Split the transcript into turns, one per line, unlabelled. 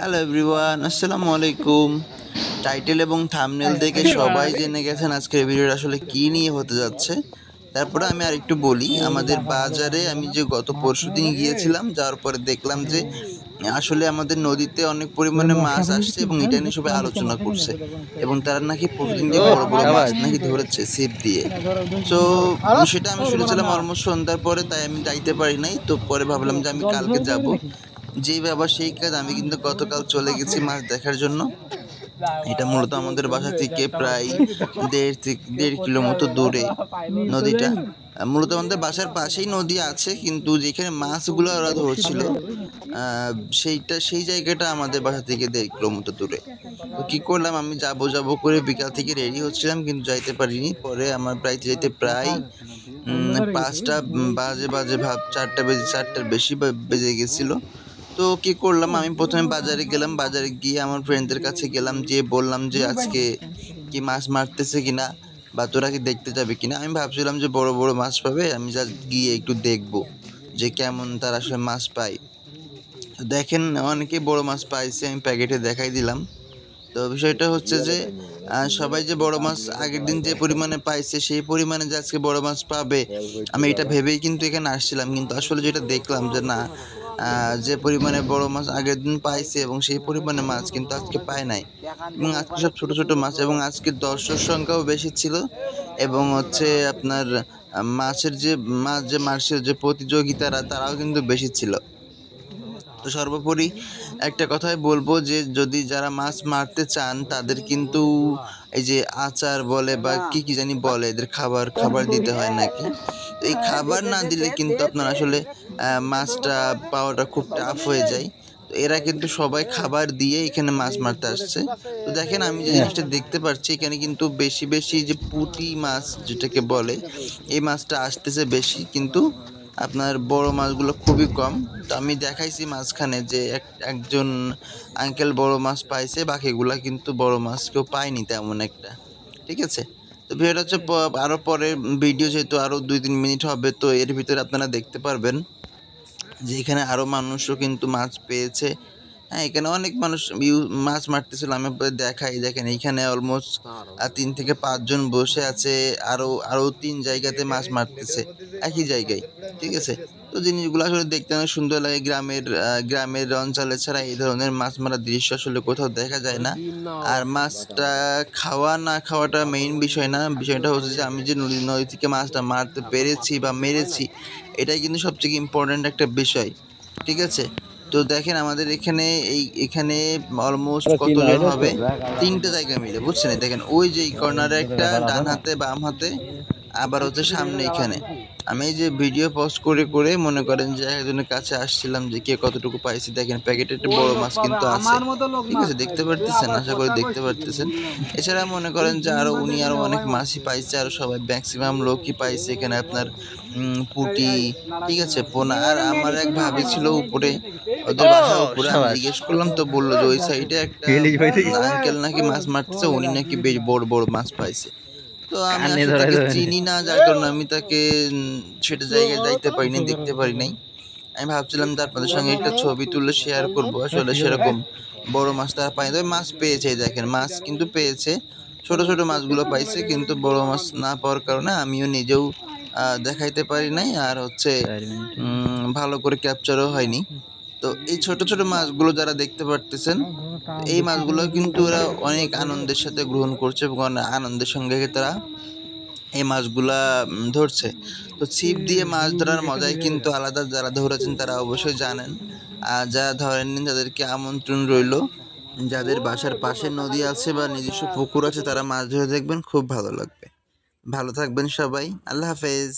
Hello everyone আসসালামু আলাইকুম title এবং থামনেল দেখে সবাই জেনে গেছেন আজকের ভিডিওটা আসলে কি নিয়ে হতে যাচ্ছে। তারপরে আমি আর একটু বলি আমাদের বাজারে আমি যে গত পরশু দিন গিয়েছিলাম যাওয়ার পরে দেখলাম যে আসলে আমাদের নদীতে অনেক পরিমাণে মাছ আসছে এবং এটা নিয়ে সবাই আলোচনা করছে। এবং তারা নাকি প্রতিদিন যে বড় বড় মাছ নাকি ধরেছে ছিপ দিয়ে। তো সেটা আমি শুনেছিলাম অলমোস্ট সন্ধ্যার পরে তাই আমি যাইতে পারি নাই। তো পরে ভাবলাম যে আমি কালকে যাব। যেই ব্যাপার সেই কাজ আমি কিন্তু গতকাল চলে গেছি মাছ দেখার জন্য। এটা মূলত আমাদের বাসা থেকে প্রায় দেড় থেকে দেড় কিলো মতো দূরে নদীটা। মূলত আমাদের বাসার পাশেই নদী আছে, কিন্তু যেখানে মাছগুলো ওরা ধরছিল সেইটা, সেই জায়গাটা আমাদের বাসা থেকে দেড় কিলো মতো দূরে। তো কী করলাম, আমি যাব যাব করে বিকাল থেকে রেডি হচ্ছিলাম, কিন্তু যাইতে পারিনি। পরে আমার প্রায় যেতে প্রায় পাঁচটা বাজে বাজে ভাব, চারটা বেজে, চারটার বেশি বেজে গেছিল। তো কি করলাম? আমি প্রথমে বাজারে গেলাম। বাজারে গিয়ে আমার ফ্রেন্ডদের কাছে গেলাম যে, বললাম যে, আজকে কি মাছ মারতেছে কিনা বা তোরা কি দেখতে যাবে কিনা? আমি ভাবছিলাম যে, বড় বড় মাছ পাবে। আমি জাস্ট গিয়ে একটু দেখব যে, কেমন তারা আসলে মাছ তো দেখেন অনেকে বড় মাছ পাইছে, আমি প্যাকেটে দেখাই দিলাম। তো বিষয়টা হচ্ছে যে সবাই যে বড় মাছ আগের দিন যে পরিমাণে পাইছে, সেই পরিমাণে যে আজকে বড় মাছ পাবে, আমি এটা ভেবেই কিন্তু এখানে আসছিলাম। কিন্তু আসলে যেটা দেখলাম যে, না যে পরিমাণে বড় মাছ আগের দিন পাইছে এবং সেই পরিমাণে মাছ কিন্তু আজকে পায় নাই। এবং আজকে সব ছোট ছোট মাছ এবং আজকে দর্শক সংখ্যাও বেশি ছিল এবং হচ্ছে আপনার মাছের যে, মাছ যে মাছের যে প্রতিযোগিতারা তারাও কিন্তু বেশি ছিল। তো সর্বোপরি একটা কথাই বলব যে, যদি যারা মাছ মারতে চান, তাদের কিন্তু এই যে আচার বলে বা কি কি জানি বলে, এদের খাবার খাবার দিতে হয় নাকি? এই খাবার না দিলে কিন্তু আপনার আসলে মাছটা পাওয়াটা খুব টাফ হয়ে যায়। তো এরা কিন্তু সবাই খাবার দিয়ে এখানে মাছ মারতে আসছে। তো দেখেন, আমি যে জিনিসটা দেখতে পাচ্ছি, এখানে কিন্তু বেশি বেশি যে পুঁটি মাছ যেটাকে বলে, এই মাছটা আসতেছে বেশি, কিন্তু আপনার বড় মাছগুলো খুবই কম। তো আমি দেখাইছি মাঝখানে যে এক- একজন আঙ্কেল বড় মাছ পাইছে, বাকিগুলা কিন্তু বড় মাছ কেউ পায়নি তেমন একটা। ঠিক আছে? তো ভিডিওটা হচ্ছে আরও আরও পরে ভিডিও যেহেতু আরও দুই তিন মিনিট হবে, তো এর ভিতরে আপনারা দেখতে পারবেন। যে এখানে আরও মানুষও কিন্তু মাছ পেয়েছে। হ্যাঁ এখানে অনেক মানুষ মাছ মারতেছিল, আমি দেখাই। দেখেন এখানে অলমোস্ট তিন থেকে পাঁচজন বসে আছে, আরও আরও তিন জায়গাতে মাছ মারতেছে, একই জায়গায়, ঠিক আছে? তো জিনিসগুলো আসলে দেখতে অনেক সুন্দর লাগে। গ্রামের গ্রামের অঞ্চলে ছাড়া এই ধরনের মাছ মারার দৃশ্য আসলে কোথাও দেখা যায় না। আর মাছটা খাওয়া না খাওয়াটা মেইন বিষয় না। বিষয়টা হচ্ছে যে আমি যে নদী নদী থেকে মাছটা মারতে পেরেছি বা মেরেছি, এটাই কিন্তু সবথেকে ইম্পর্ট্যান্ট একটা বিষয়, ঠিক আছে? তো দেখেন আমাদের এখানে এই এখানে অলমোস্ট কতজন হবে? তিনটে জায়গা মিলে বুঝছেন? দেখেন ওই যে কর্নারে একটা ডান হাতে বাম হাতে আবার হচ্ছে সামনে এখানে। আমি এই যে ভিডিও পোস্ট করে করে মনে করেন যে একজনের কাছে আসছিলাম যে কে কতটুকু পাইছি দেখেন প্যাকেটে একটা বড় মাছ কিন্তু আছে। ঠিক আছে দেখতে পারতেছেন আশা করি দেখতে পারতেছেন। এছাড়া মনে করেন যে আরও উনি আরও অনেক মাছই পাইছে। আরও সবাই ম্যাক্সিমাম লোকই পাইছে এখানে আপনার উম, পুটি ঠিক আছে পোনা। আর আমার এক ভাবি ছিল উপরে ওদের বাসার উপরে। আমি জিজ্ঞেস করলাম তো বলল যে ওই সাইডে একটা আঙ্কেল নাকি মাছ মারতেছে উনি নাকি বেশ বড় বড় মাছ পাইছে। আমি আসলে তাকে চিনি না যার কারণে আমি তাকে সেটা জায়গায় যাইতে পারিনি দেখতে পারি নাই। আমি ভাবছিলাম আপনাদের সঙ্গে একটা ছবি তুলে শেয়ার করব। আসলে সেরকম বড় মাছ তারা পায়নি তবে মাছ পেয়েছে দেখেন মাছ কিন্তু পেয়েছে। ছোট ছোট মাছগুলো পাইছে কিন্তু বড় মাছ না পাওয়ার কারণে আমিও নিজেও আহ, দেখাইতে পারি নাই। আর হচ্ছে ভালো করে ক্যাপচারও হয়নি। তো এই ছোট ছোট মাছগুলো যারা দেখতে পারতেছেন, এই মাছগুলো কিন্তু ওরা অনেক আনন্দের সাথে গ্রহণ করছে এবং আনন্দের সঙ্গে তারা এই মাছগুলা ধরছে। তো ছিপ দিয়ে মাছ ধরার মজাই কিন্তু আলাদা, যারা ধরেছেন তারা অবশ্যই জানেন। আর যারা ধরেননি তাদেরকে আমন্ত্রণ রইল, যাদের বাসার পাশে নদী আছে বা নিজস্ব পুকুর আছে, তারা মাছ ধরে দেখবেন, খুব ভালো লাগবে। ভালো থাকবেন সবাই, আল্লাহ হাফেজ।